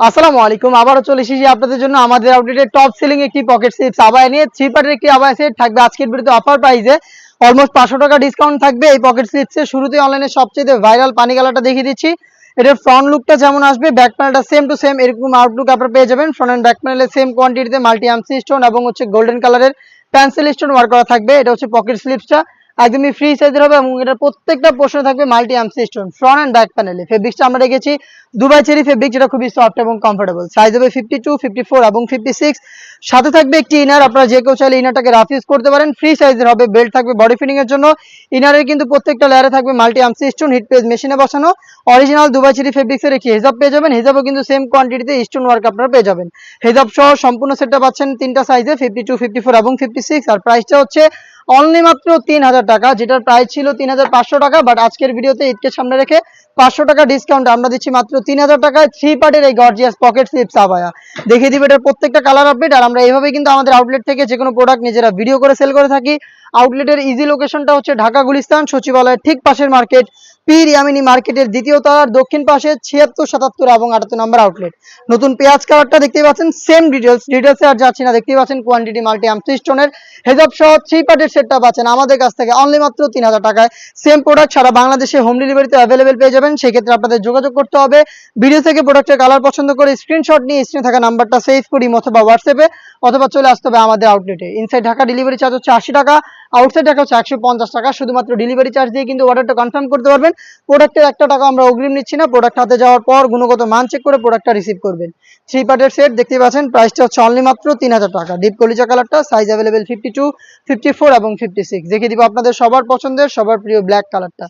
আসসালামু আলাইকুম, আবারও চলে এসেছি আপনাদের জন্য আমাদের আউটলেটের টপ সেলিং একটি পকেট সিপস আবায় নিয়ে থ্রি পার্টের একটি আবায় সেট থাকবে। আজকের ভিডিওতে অফার প্রাইসে অলমোস্ট পাঁচশো টাকা ডিসকাউন্ট থাকবে। এই পকেট সিপসে শুরুতে অনলাইনে সবচেয়ে ভাইরাল পানি কালারটা দেখিয়ে দিচ্ছি। এটার ফ্রন্ট লুকটা যেমন আসবে ব্যাক প্যানেলটা সেম টু সেম এরকম আউটলুক আপনারা পেয়ে যাবেন। ফ্রন্ট অ্যান্ড ব্যাক প্যানেলে সেম কোয়ান্টিটিতে মাল্টি আমসি স্টোন এবং হচ্ছে গোল্ডেন কালারের পেন্সিল স্টোন ওয়ার্ক করা থাকবে। এটা হচ্ছে পকেট স্লিপসটা একদমই ফ্রি সাইজের হবে এবং এটার প্রত্যেকটা পোর্শনে থাকবে মাল্টি আমসি স্টোন ফ্রন্ট অ্যান্ড ব্যাক প্যানেলে ফেব্রিক্সটা আমরা রেখেছি দুবাই চেরি ফেব্রিক যেটা খুবই সফট এবং কমফোর্টেবল সাইজ হবে ফিফটি টু ফিফটি ফোর এবং ফিফটি সিক্স সাথে থাকবে একটি ইনার আপনারা যে কেউ চাইলে ইনারটাকে রাফ ইউজ করতে পারেন। ফ্রি সাইজের হবে বেল্ট থাকবে বডি ফিটিং এর জন্য। ইনারের কিন্তু প্রত্যেকটা লেয়ারে থাকবে মাল্টি আমসি স্টোন হিট পেজ মেশিনে বসানো। অরিজিনাল দুবাই চেরি ফেব্রিক্সের একটি হেজাব পেয়ে যাবেন। হেজাবও কিন্তু সেম কোয়ান্টিটিতে স্টোন ওয়ার্ক আপনারা পেয়ে যাবেন। হেজাব সহ সম্পূর্ণ সেটটা পাচ্ছেন তিনটা সাইজে ফিফটি টু ফিফটি ফোর এবং ফিফটি সিক্স আর প্রাইসটা হচ্ছে অনলি মাত্র তিন হাজার টাকা, যেটার প্রাইস ছিল তিন হাজার পাঁচশো টাকা বাট আজকের ভিডিওতে ঈদকে সামনে রেখে পাঁচশো টাকা ডিসকাউন্ট আমরা দিচ্ছি মাত্র তিন হাজার টাকায় থ্রি পার্টের এই গর্জিয়াস পকেট স্লিপ সাবায়া দেখিয়ে দিবে এটার প্রত্যেকটা কালার আপডেট আর আমরা এইভাবে কিন্তু আমাদের আউটলেট থেকে যে কোনো প্রোডাক্ট নিজেরা ভিডিও করে সেল করে থাকি। আউটলেটের ইজি লোকেশনটা হচ্ছে ঢাকা গুলিস্তান, সচিবালয়ের ঠিক পাশের মার্কেট পীর ইয়ামিনী মার্কেটের দ্বিতীয় তলার দক্ষিণ পাশে ছিয়াত্তর, সাতাত্তর এবং আটাত্তর নম্বর আউটলেট নতুন পেঁয়াজ কালারটা দেখতেই পাচ্ছেন সেম ডিটেলস ডিটেলসে আর যাচ্ছি না দেখতে পাচ্ছেন কোয়ান্টিটি মাল্টি আমসি স্টোনের হেজাব সহ থ্রি পার্টের সেটটা পাচ্ছেন। আমাদের কাছ থেকে অনলি মাত্র তিন হাজার টাকায় সেম প্রোডাক্ট সারা বাংলাদেশে হোম ডেলিভারিতে অ্যাভেলেবেল পেয়ে যাবেন। সেক্ষেত্রে আপনাদের যোগাযোগ করতে হবে। ভিডিও থেকে প্রোডাক্টের কালার পছন্দ করে স্ক্রিনশট নিয়ে স্ক্রিনে থাকা নাম্বারটা সেভ করি, অথবা হোয়াটসঅ্যাপে অথবা চলে আসতে হবে আমাদের আউটলেটে ইনসাইড ঢাকা ডেলিভারি চার্জ হচ্ছে আশি টাকা আউটসাইড ঢাকা হচ্ছে একশো পঞ্চাশ টাকা। শুধুমাত্র ডেলিভারি চার্জ দিয়ে কিন্তু অর্ডারটা কনফার্ম করতে পারবেন। প্রোডাক্টের একটা টাকা আমরা অগ্রিম নিচ্ছি না। প্রোডাক্ট হাতে যাওয়ার পর গুণগত মান চেক করে প্রোডাক্টটা রিসিভ করবেন। থ্রি পার্টের সেট দেখতে পাচ্ছেন প্রাইসটা হচ্ছে অনলি মাত্র তিন হাজার টাকা। ডিপ কলিজা কালারটা size available fifty two fifty four এবং ফিফটি সিক্স দেখিয়ে দিব আপনাদের সবার পছন্দের, সবার প্রিয় ব্ল্যাক কালারটা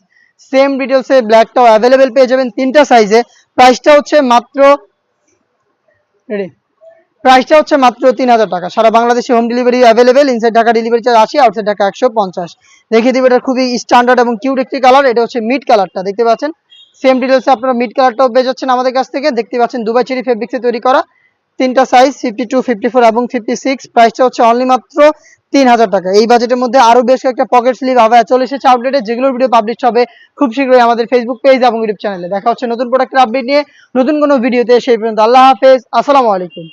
সেম ডিটেলসে ব্ল্যাকটাও অ্যাভেলেবেল পেয়ে যাবেন তিনটা সাইজে প্রাইসটা হচ্ছে মাত্র রেডি প্রাইসটা হচ্ছে মাত্র তিন হাজার টাকা। সারা বাংলাদেশে home delivery available inside Dhaka delivery charge আশি আউটসাইড ঢাকা একশো পঞ্চাশ। দেখিয়ে দিবে, এটা খুবই স্ট্যান্ডার্ড এবং কিউট একটি কালার এটা হচ্ছে মিড কালারটা দেখতে পাচ্ছেন? সেম ডিটেলসে আপনারা মিড কালারটাও পেয়ে যাচ্ছেন আমাদের কাছ থেকে। দেখতে পাচ্ছেন দুবাই চেরি ফেব্রিক্সে তৈরি করা। তিনটা size fifty two fifty four এবং ফিফটি সিক্স প্রাইসটা হচ্ছে অনলি মাত্র তিন হাজার টাকা। এই বাজেটের মধ্যে আরও বেশ কয়েকটা পকেট স্লিভ হবে। চলে এসেছে আপডেটে যেগুলোর ভিডিও পাবলিশ হবে খুব শীঘ্রই আমাদের ফেসবুক পেজ এবং ইউটিউব চ্যানেলে দেখা হচ্ছে নতুন প্রোডাক্টের আপডেট নিয়ে নতুন কোনো ভিডিওতে সেই পর্যন্ত আল্লাহ হাফেজ। আসসালামু আলাইকুম।